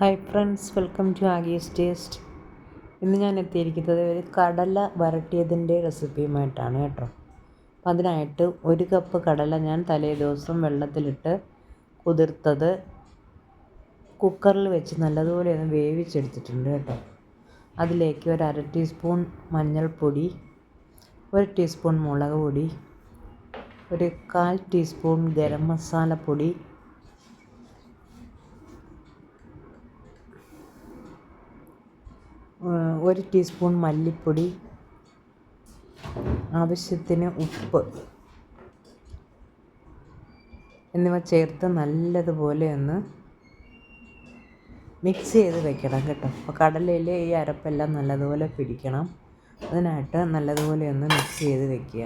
Hi friends welcome to ആഗീസ് taste ഇന്ന് ഞാൻ എത്തിയിരിക്കുന്നത് ഒരു കടല വരട്ടിയതിന്റെ റെസിപ്പിയുമായിട്ടാണ് കേട്ടോ. അപ്പം അതിനായിട്ട് ഒരു കപ്പ് കടല ഞാൻ തലേ ദിവസം വെള്ളത്തിലിട്ട് കുതിർത്തത് കുക്കറിൽ വെച്ച് നല്ലതുപോലെ ഒന്ന് വേവിച്ചെടുത്തിട്ടുണ്ട് കേട്ടോ. അതിലേക്ക് ഒരു അര ടീസ്പൂൺ മഞ്ഞൾപ്പൊടി ഒരു ടീസ്പൂൺ മുളക് പൊടി ഒരു കാൽ ടീസ്പൂൺ ഗരം മസാലപ്പൊടി ഒരു ടീസ്പൂൺ മല്ലിപ്പൊടി ആവശ്യത്തിന് ഉപ്പ് എന്നിവ ചേർത്ത് നല്ലതുപോലെ ഒന്ന് മിക്സ് ചെയ്ത് വെക്കണം കേട്ടോ. അപ്പോൾ കടലയിൽ ഈ അരപ്പെല്ലാം നല്ലതുപോലെ പിടിക്കണം. അതിനായിട്ട് നല്ലതുപോലെ ഒന്ന് മിക്സ് ചെയ്ത് വെക്കുക.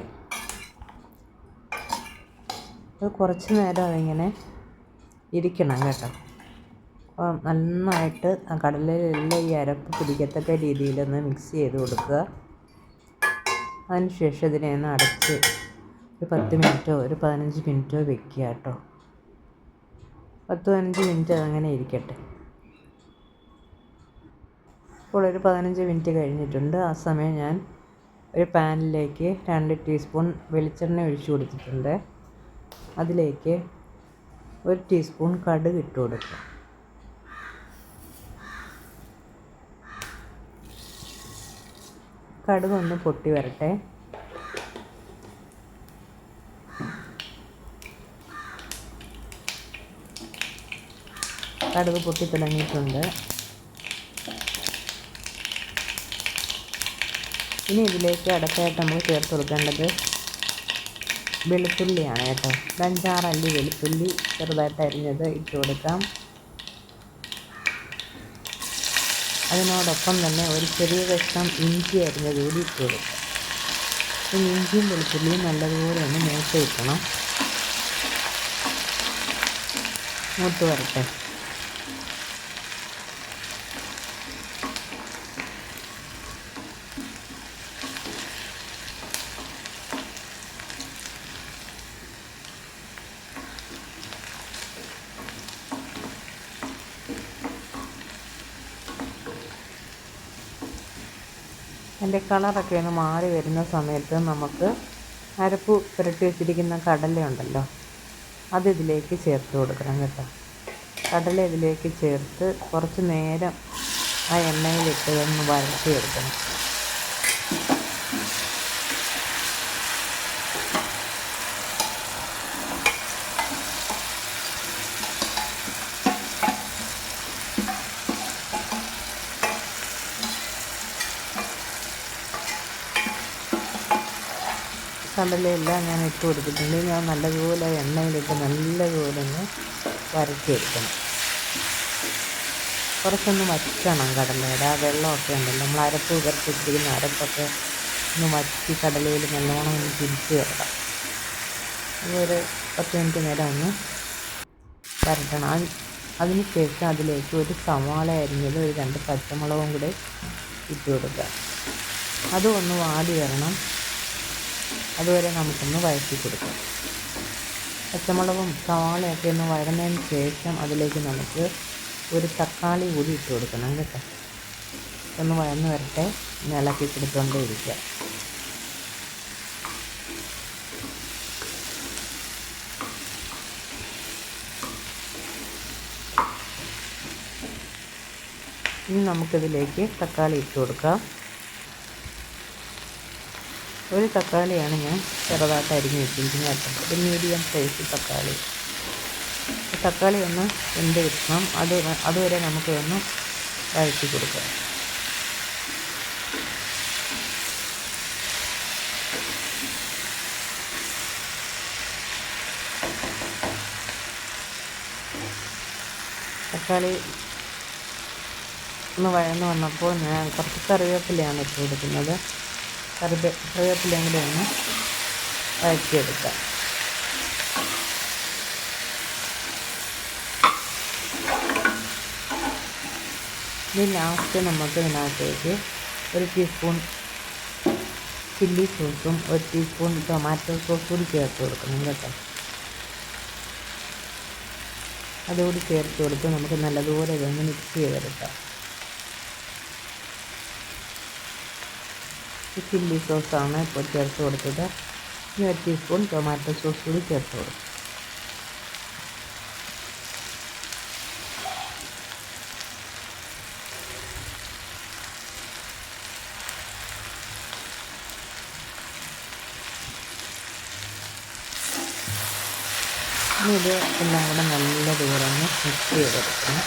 അത് കുറച്ച് നേരം അതിങ്ങനെ ഇരിക്കണം കേട്ടോ. അപ്പം നന്നായിട്ട് ആ കടലയിലെല്ലാം ഈ അരപ്പ് പിടിക്കത്തക്ക രീതിയിലൊന്ന് മിക്സ് ചെയ്ത് കൊടുക്കുക. അതിനുശേഷം ഇതിനെ ഒന്ന് അടച്ച് ഒരു പത്ത് മിനിറ്റോ ഒരു പതിനഞ്ച് മിനിറ്റോ വെക്കുക കേട്ടോ. പത്ത് പതിനഞ്ച് മിനിറ്റ് അങ്ങനെ ഇരിക്കട്ടെ. ഇപ്പോൾ ഒരു പതിനഞ്ച് മിനിറ്റ് കഴിഞ്ഞിട്ടുണ്ട്. ആ സമയം ഞാൻ ഒരു പാനിലേക്ക് രണ്ട് ടീസ്പൂൺ വെളിച്ചെണ്ണ ഒഴിച്ചു കൊടുത്തിട്ടുണ്ട്. അതിലേക്ക് ഒരു ടീസ്പൂൺ കടുക് ഇട്ട് കൊടുക്കുക. കടുകൊന്ന് പൊട്ടി വരട്ടെ. കടുക് പൊട്ടി തുടങ്ങിയിട്ടുണ്ട്. ഇനി ഇതിലേക്ക് അടക്കായിട്ട് നമ്മൾ ചേർത്ത് കൊടുക്കേണ്ടത് വെളുത്തുള്ളിയാണ് കേട്ടോ. അഞ്ചാറല്ലി വെളുത്തുള്ളി ചെറുതായിട്ട് അരിഞ്ഞത് ഇട്ട് കൊടുക്കാം. അതിനോടൊപ്പം തന്നെ ഒരു ചെറിയ കഷ്ണം ഇഞ്ചി അരിഞ്ഞത് കൂടി ഇട്ട് കൊടുക്കുക ഈ ഇഞ്ചിയും വെളുത്തുള്ളിയും നല്ലതുപോലെ ഒന്ന് മൂത്ത് വെക്കണം മൂത്ത് വരട്ടെ. അതിന്റെ കളറൊക്കെ ഒന്ന് മാറി വരുന്ന സമയത്ത് നമുക്ക് അരപ്പ് പുരട്ടി വെച്ചിരിക്കുന്ന കടലയുണ്ടല്ലോ അതിതിലേക്ക് ചേർത്ത് കൊടുക്കണം കേട്ടോ. കടല ഇതിലേക്ക് ചേർത്ത് കുറച്ച് നേരം ആ എണ്ണയിലിട്ട് ഒന്ന് വരട്ടിയെടുക്കണം കടലയെല്ലാം ഞാൻ ഇട്ട് കൊടുത്തിട്ടുണ്ട്. ഞാൻ നല്ലതുപോലെ എണ്ണയിലിട്ട് നല്ലതുപോലെ ഒന്ന് വരട്ടിയെടുക്കണം. കുറച്ചൊന്ന് വറ്റണം കടലയുടെ. ആ വെള്ളമൊക്കെ ഉണ്ടല്ലോ. നമ്മൾ അരപ്പ് വരട്ടിട്ടിരിക്കുന്ന അരപ്പൊക്കെ ഒന്ന് വറ്റി കടലയിൽ നല്ലോണം ഒന്ന് തിരിച്ച് വരണം. ഒരു പത്ത് മിനിറ്റ് നേരം ഒന്ന് വരട്ടണം. അതിന് ശേഷം അതിലേക്ക് ഒരു സവാള അരിഞ്ഞത് ഒരു രണ്ട് പച്ചമുളകും കൂടെ ഇട്ട് കൊടുക്കുക. അതും ഒന്ന് വാടി വരണം. അതുവരെ നമുക്കൊന്ന് വഴറ്റി കൊടുക്കാം. പച്ചമുളകും സവാളയൊക്കെ ഒന്ന് വഴന്നതിന് ശേഷം അതിലേക്ക് നമുക്ക് ഒരു തക്കാളി കൂടി ഇട്ട് കൊടുക്കണം കേട്ടോ. ഒന്ന് വഴന്ന് വരട്ടെ ഇളക്കി കൊടുത്തുകൊണ്ടേ ഇരിക്കുക ഇനി നമുക്കിതിലേക്ക് തക്കാളി ഇട്ട് കൊടുക്കാം. ഒരു തക്കാളിയാണ് ഞാൻ ചെറുതായിട്ട് അരിഞ്ഞ് വെച്ചിരിക്കുന്നത് കേട്ടോ. ഒരു മീഡിയം സൈസ് തക്കാളി. തക്കാളി ഒന്ന് വെന്ത് കിട്ടണം. അത് അതുവരെ നമുക്ക് ഒന്ന് വഴറ്റി കൊടുക്കാം. തക്കാളി ഒന്ന് വഴന്ന് വന്നപ്പോൾ ഞാൻ കുറച്ച് കറിവേപ്പിലയാണ് ഇട്ട് കൊടുക്കുന്നത്. കറിവേ കറിവേപ്പിലയും കൂടെ ഒന്ന് വഴറ്റിയെടുക്കാം. ഇനി ലാസ്റ്റ് നമുക്ക് ഇതിനകത്തേക്ക് ഒരു ടീസ്പൂൺ ചില്ലി സോസും ഒരു ടീസ്പൂൺ ടൊമാറ്റോ സോസും കൂടി ചേർത്ത് കൊടുക്കണം കേട്ടോ. അതുകൂടി ചേർത്ത് കൊടുത്ത് നമുക്ക് നല്ലതുപോലെ ഇതൊന്ന് മിക്സ് ചെയ്തെടുക്കാം. ചില്ലി സോസാണ് ഇപ്പോൾ ചേർത്ത് കൊടുത്തത്. ഇനി ഒരു ടീസ്പൂൺ ടൊമാറ്റോ സോസ് കൂടി ചേർത്ത് കൊടുക്കും. ഇനി ഇത് എല്ലാം കൂടെ നല്ലതുപോലെ മിക്സ് ചെയ്തെടുക്കണം.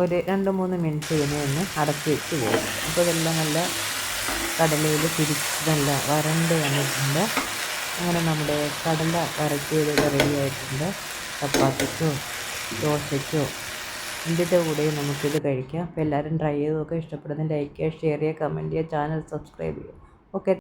ഒരു രണ്ട് മൂന്ന് മിനിറ്റ് ഇതിനെ ഒന്ന് അടച്ച് വെച്ച് പോകും. അപ്പോൾ ഇതെല്ലാം നല്ല കടലയിൽ തിരിച്ച് നല്ല വരണ്ട് വന്നിട്ടുണ്ട്. അങ്ങനെ നമ്മുടെ കടല വരട്ടിയത് റെഡി ആയിട്ടുണ്ട്. ചപ്പാത്തിക്കോ ദോശയ്ക്കോ എന്തിന്റെ കൂടെ നമുക്കിത് കഴിക്കാം. അപ്പോൾ എല്ലാവരും ട്രൈ ചെയ്തൊക്കെ ഇഷ്ടപ്പെടുന്ന ലൈക്ക് ചെയ്യുക ഷെയർ ചെയ്യുക കമന്റ് ചെയ്യുക ചാനൽ സബ്സ്ക്രൈബ് ചെയ്യുക. ഓക്കെ